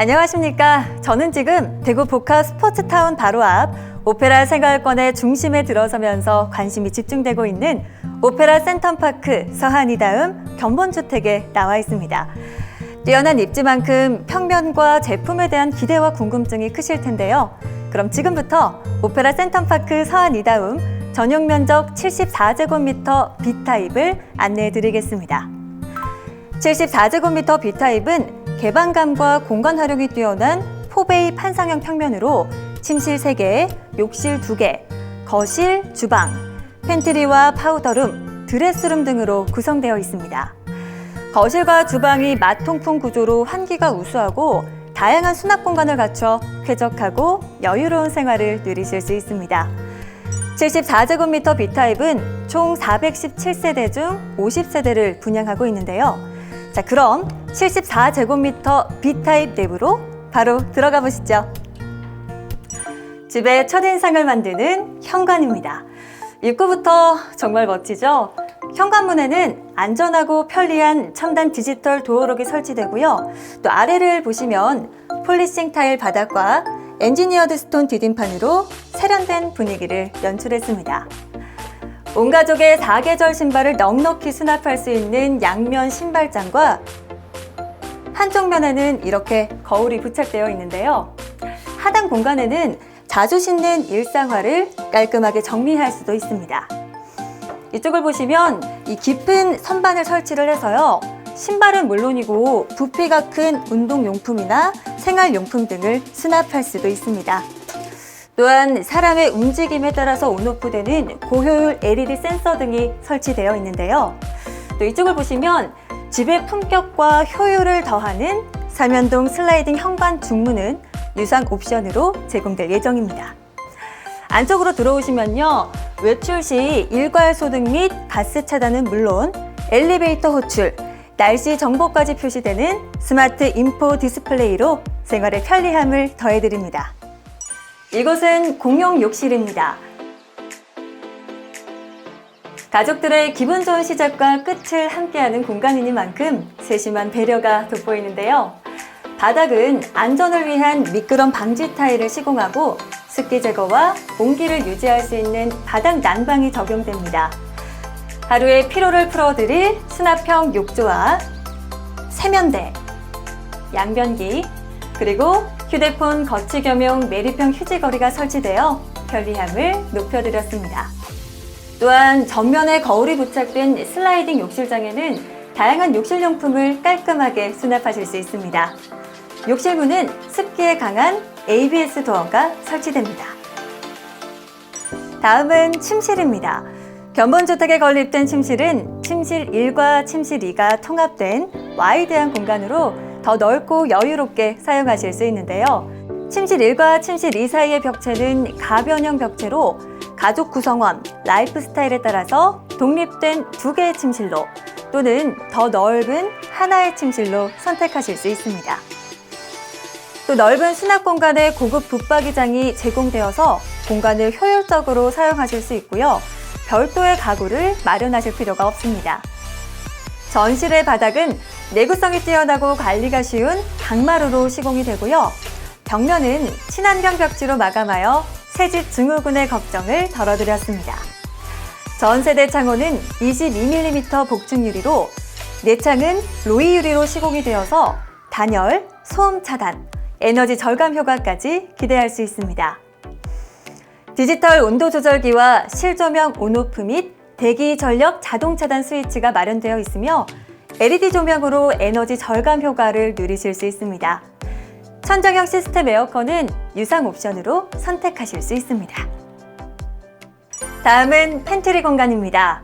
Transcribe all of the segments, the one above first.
안녕하십니까. 저는 지금 대구 복합 스포츠타운 바로 앞 오페라 생활권의 중심에 들어서면서 관심이 집중되고 있는 오페라 센텀파크 서한이 다음 견본주택에 나와 있습니다. 뛰어난 입지만큼 평면과 제품에 대한 기대와 궁금증이 크실 텐데요. 그럼 지금부터 오페라 센텀파크 서한 이다움 전용 면적 74제곱미터 B타입을 안내해 드리겠습니다. 74제곱미터 B타입은 개방감과 공간 활용이 뛰어난 포베이 판상형 평면으로 침실 3개, 욕실 2개, 거실, 주방, 팬트리와 파우더룸, 드레스룸 등으로 구성되어 있습니다. 거실과 주방이 마통풍 구조로 환기가 우수하고 다양한 수납 공간을 갖춰 쾌적하고 여유로운 생활을 누리실 수 있습니다. 74제곱미터 B타입은 총 417세대 중 50세대를 분양하고 있는데요. 자, 그럼 74제곱미터 B타입 내부로 바로 들어가 보시죠. 집의 첫인상을 만드는 현관입니다. 입구부터 정말 멋지죠? 현관문에는 안전하고 편리한 첨단 디지털 도어록이 설치되고요. 또 아래를 보시면 폴리싱 타일 바닥과 엔지니어드 스톤 디딤판으로 세련된 분위기를 연출했습니다. 온 가족의 사계절 신발을 넉넉히 수납할 수 있는 양면 신발장과 한쪽 면에는 이렇게 거울이 부착되어 있는데요. 하단 공간에는 자주 신는 일상화를 깔끔하게 정리할 수도 있습니다. 이쪽을 보시면 이 깊은 선반을 설치를 해서요. 신발은 물론이고 부피가 큰 운동용품이나 생활용품 등을 수납할 수도 있습니다. 또한 사람의 움직임에 따라서 온오프되는 고효율 LED 센서 등이 설치되어 있는데요. 또 이쪽을 보시면 집의 품격과 효율을 더하는 삼연동 슬라이딩 현관 중문은 유상 옵션으로 제공될 예정입니다. 안쪽으로 들어오시면요. 외출 시 일괄 소등 및 가스 차단은 물론 엘리베이터 호출, 날씨 정보까지 표시되는 스마트 인포 디스플레이로 생활의 편리함을 더해드립니다. 이곳은 공용 욕실입니다. 가족들의 기분 좋은 시작과 끝을 함께하는 공간이니만큼 세심한 배려가 돋보이는데요. 바닥은 안전을 위한 미끄럼 방지 타일을 시공하고 습기 제거와 온기를 유지할 수 있는 바닥 난방이 적용됩니다. 하루의 피로를 풀어드릴 수납형 욕조와 세면대, 양변기, 그리고 휴대폰 거치 겸용 내리평 휴지거리가 설치되어 편리함을 높여드렸습니다. 또한 전면에 거울이 부착된 슬라이딩 욕실장에는 다양한 욕실용품을 깔끔하게 수납하실 수 있습니다. 욕실문은 습기에 강한 ABS 도어가 설치됩니다. 다음은 침실입니다. 견본주택에 건립된 침실은 침실 1과 침실 2가 통합된 와이드한 공간으로 더 넓고 여유롭게 사용하실 수 있는데요. 침실 1과 침실 2 사이의 벽체는 가변형 벽체로 가족 구성원, 라이프 스타일에 따라서 독립된 두 개의 침실로 또는 더 넓은 하나의 침실로 선택하실 수 있습니다. 또 넓은 수납 공간에 고급 붙박이장이 제공되어서 공간을 효율적으로 사용하실 수 있고요. 별도의 가구를 마련하실 필요가 없습니다. 전실의 바닥은 내구성이 뛰어나고 관리가 쉬운 강마루로 시공이 되고요. 벽면은 친환경 벽지로 마감하여 새집 증후군의 걱정을 덜어드렸습니다. 전 세대 창호는 22mm 복층 유리로 내창은 로이 유리로 시공이 되어서 단열, 소음 차단, 에너지 절감 효과까지 기대할 수 있습니다. 디지털 온도 조절기와 실조명 온오프 및 대기 전력 자동 차단 스위치가 마련되어 있으며 LED 조명으로 에너지 절감 효과를 누리실 수 있습니다. 천정형 시스템 에어컨은 유상 옵션으로 선택하실 수 있습니다. 다음은 팬트리 공간입니다.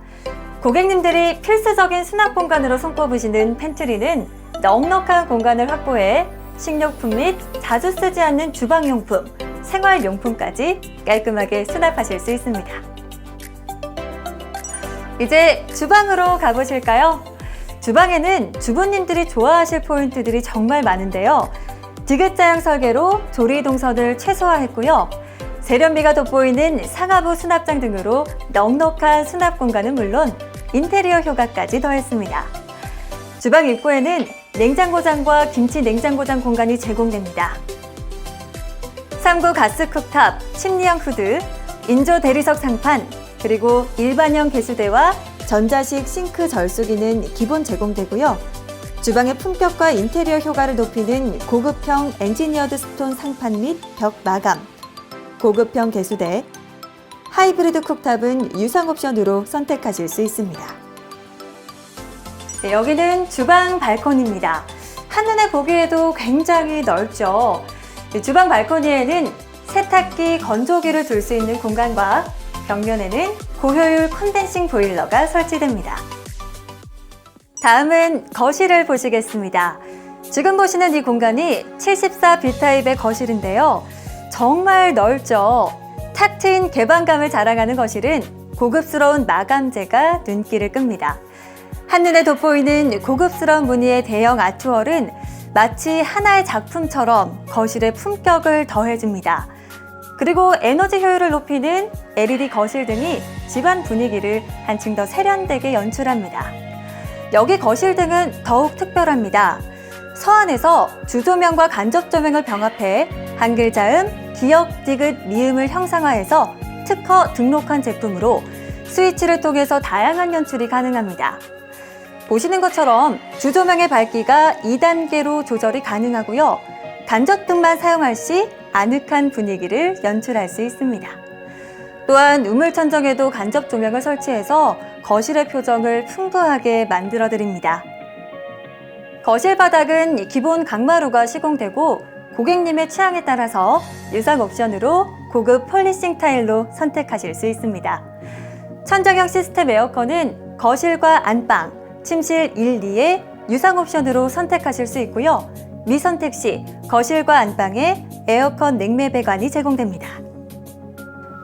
고객님들이 필수적인 수납 공간으로 손꼽으시는 팬트리는 넉넉한 공간을 확보해 식료품 및 자주 쓰지 않는 주방용품, 생활용품까지 깔끔하게 수납하실 수 있습니다. 이제 주방으로 가보실까요? 주방에는 주부님들이 좋아하실 포인트들이 정말 많은데요. 디귿자형 설계로 조리 동선을 최소화했고요. 세련미가 돋보이는 상하부 수납장 등으로 넉넉한 수납 공간은 물론 인테리어 효과까지 더했습니다. 주방 입구에는 냉장고장과 김치 냉장고장 공간이 제공됩니다. 3구 가스 쿡탑, 침리형 후드, 인조 대리석 상판, 그리고 일반형 개수대와 전자식 싱크 절수기는 기본 제공되고요. 주방의 품격과 인테리어 효과를 높이는 고급형 엔지니어드 스톤 상판 및 벽 마감, 고급형 개수대, 하이브리드 쿡탑은 유상 옵션으로 선택하실 수 있습니다. 네, 여기는 주방 발코니입니다. 한눈에 보기에도 굉장히 넓죠. 이 주방 발코니에는 세탁기, 건조기를 둘 수 있는 공간과 벽면에는 고효율 콘덴싱 보일러가 설치됩니다. 다음은 거실을 보시겠습니다. 지금 보시는 이 공간이 74 B타입의 거실인데요. 정말 넓죠. 탁 트인 개방감을 자랑하는 거실은 고급스러운 마감재가 눈길을 끕니다. 한눈에 돋보이는 고급스러운 무늬의 대형 아트월은 마치 하나의 작품처럼 거실의 품격을 더해줍니다. 그리고 에너지 효율을 높이는 LED 거실 등이 집안 분위기를 한층 더 세련되게 연출합니다. 여기 거실 등은 더욱 특별합니다. 서안에서 주조명과 간접 조명을 병합해 한 글 자음, 기역, 디귿, 미음을 형상화해서 특허 등록한 제품으로 스위치를 통해서 다양한 연출이 가능합니다. 보시는 것처럼 주조명의 밝기가 2단계로 조절이 가능하고요. 간접 등만 사용할 시 아늑한 분위기를 연출할 수 있습니다. 또한 우물 천정에도 간접 조명을 설치해서 거실의 표정을 풍부하게 만들어 드립니다. 거실 바닥은 기본 강마루가 시공되고 고객님의 취향에 따라서 유상 옵션으로 고급 폴리싱 타일로 선택하실 수 있습니다. 천정형 시스템 에어컨은 거실과 안방, 침실 1, 2에 유상 옵션으로 선택하실 수 있고요. 미선택 시 거실과 안방에 에어컨 냉매 배관이 제공됩니다.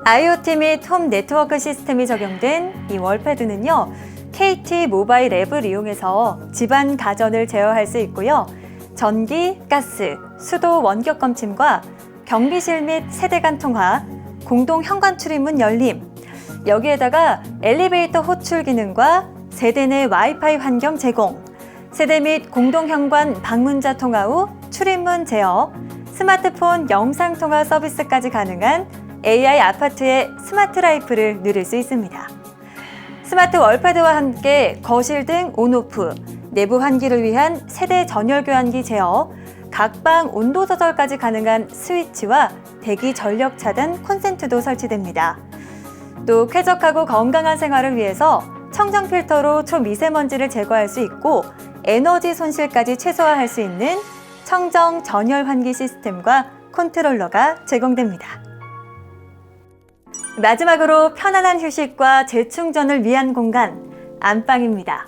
IoT 및 홈 네트워크 시스템이 적용된 이 월패드는요, KT 모바일 앱을 이용해서 집안 가전을 제어할 수 있고요. 전기, 가스, 수도 원격 검침과 경비실 및 세대 간 통화, 공동 현관 출입문 열림, 여기에다가 엘리베이터 호출 기능과 세대 내 와이파이 환경 제공, 세대 및 공동 현관 방문자 통화 후 출입문 제어, 스마트폰 영상 통화 서비스까지 가능한 AI 아파트의 스마트 라이프를 누릴 수 있습니다. 스마트 월패드와 함께 거실 등 온오프, 내부 환기를 위한 세대 전열 교환기 제어, 각방 온도 조절까지 가능한 스위치와 대기 전력 차단 콘센트도 설치됩니다. 또 쾌적하고 건강한 생활을 위해서 청정 필터로 초미세먼지를 제거할 수 있고 에너지 손실까지 최소화할 수 있는 청정 전열 환기 시스템과 컨트롤러가 제공됩니다. 마지막으로 편안한 휴식과 재충전을 위한 공간, 안방입니다.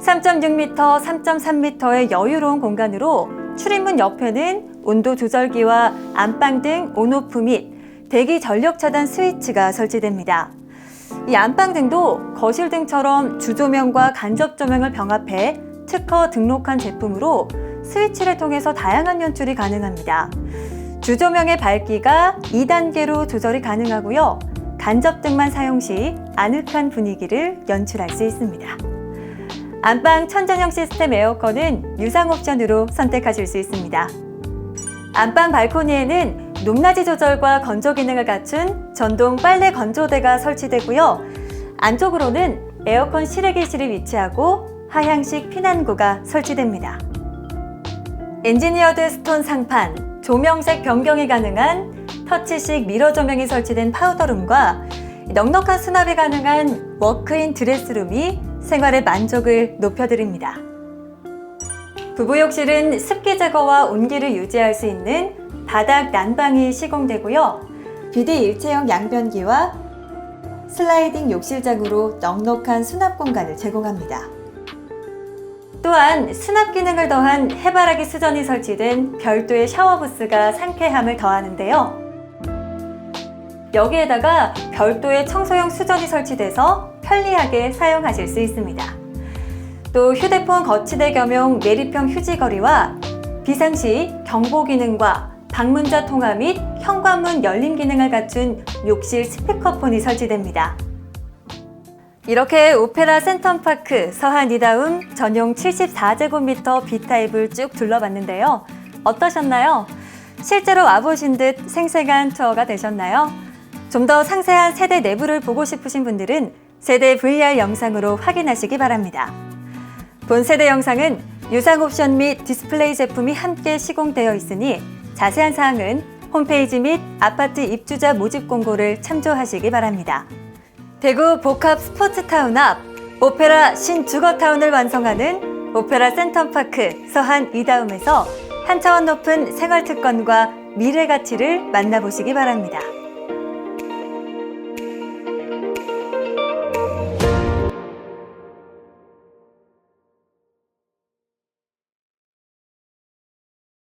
3.6m, 3.3m의 여유로운 공간으로 출입문 옆에는 온도 조절기와 안방 등 온오프 및 대기 전력 차단 스위치가 설치됩니다. 이 안방 등도 거실 등처럼 주조명과 간접 조명을 병합해 특허 등록한 제품으로 스위치를 통해서 다양한 연출이 가능합니다. 주조명의 밝기가 2단계로 조절이 가능하고요. 간접등만 사용 시 아늑한 분위기를 연출할 수 있습니다. 안방 천전형 시스템 에어컨은 유상 옵션으로 선택하실 수 있습니다. 안방 발코니에는 높낮이 조절과 건조 기능을 갖춘 전동 빨래 건조대가 설치되고요. 안쪽으로는 에어컨 실외기실이 위치하고 하향식 피난구가 설치됩니다. 엔지니어드 스톤 상판, 조명색 변경이 가능한 터치식 미러 조명이 설치된 파우더룸과 넉넉한 수납이 가능한 워크인 드레스룸이 생활의 만족을 높여드립니다. 부부욕실은 습기 제거와 온기를 유지할 수 있는 바닥 난방이 시공되고요. 비대 일체형 양변기와 슬라이딩 욕실장으로 넉넉한 수납 공간을 제공합니다. 또한 수납 기능을 더한 해바라기 수전이 설치된 별도의 샤워 부스가 상쾌함을 더하는데요. 여기에다가 별도의 청소용 수전이 설치돼서 편리하게 사용하실 수 있습니다. 또 휴대폰 거치대 겸용 내리평 휴지거리와 비상시 경보 기능과 방문자 통화 및 현관문 열림 기능을 갖춘 욕실 스피커폰이 설치됩니다. 이렇게 오페라 센텀파크 서한 이다움 전용 74제곱미터 B타입을 쭉 둘러봤는데요. 어떠셨나요? 실제로 와보신 듯 생생한 투어가 되셨나요? 좀 더 상세한 세대 내부를 보고 싶으신 분들은 세대 VR 영상으로 확인하시기 바랍니다. 본 세대 영상은 유상 옵션 및 디스플레이 제품이 함께 시공되어 있으니 자세한 사항은 홈페이지 및 아파트 입주자 모집 공고를 참조하시기 바랍니다. 대구 복합 스포츠타운 앞 오페라 신주거타운을 완성하는 오페라 센텀파크 서한 이다움에서 한 차원 높은 생활 특권과 미래 가치를 만나보시기 바랍니다.